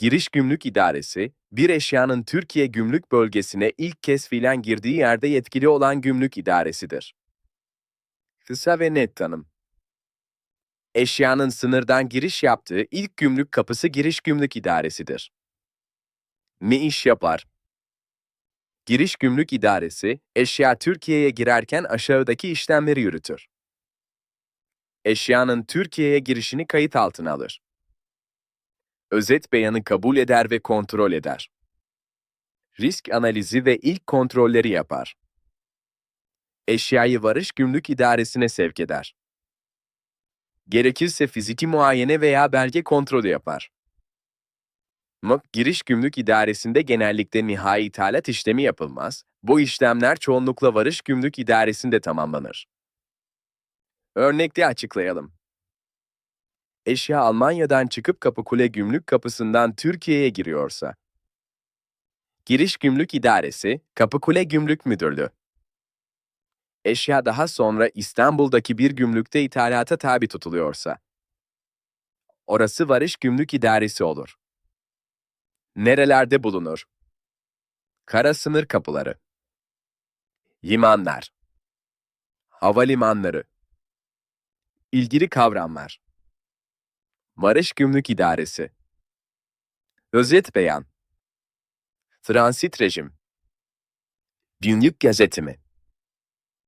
Giriş Gümrük İdaresi, bir eşyanın Türkiye gümrük bölgesine ilk kez fiilen girdiği yerde yetkili olan gümrük idaresidir. Kısa ve net tanım. Eşyanın sınırdan giriş yaptığı ilk gümrük kapısı Giriş Gümrük İdaresidir. Ne iş yapar? Giriş Gümrük İdaresi, eşya Türkiye'ye girerken aşağıdaki işlemleri yürütür. Eşyanın Türkiye'ye girişini kayıt altına alır. Özet beyanı kabul eder ve kontrol eder. Risk analizi ve ilk kontrolleri yapar. Eşyayı varış gümrük idaresine sevk eder. Gerekirse fiziki muayene veya belge kontrolü yapar. MOK Giriş Gümrük İdaresi'nde genellikle nihai ithalat işlemi yapılmaz, bu işlemler çoğunlukla Varış Gümrük İdaresi'nde tamamlanır. Örnekte açıklayalım. Eşya Almanya'dan çıkıp Kapıkule Gümrük Kapısı'ndan Türkiye'ye giriyorsa, Giriş Gümrük İdaresi, Kapıkule Gümrük Müdürlüğü. Eşya daha sonra İstanbul'daki bir gümrükte ithalata tabi tutuluyorsa, orası Varış Gümrük İdaresi olur. Nerelerde bulunur? Kara sınır kapıları. Limanlar. Havalimanları. İlgili kavramlar. Varış Gümrük İdaresi. Özet beyan. Transit rejim. Günlük gazetemi.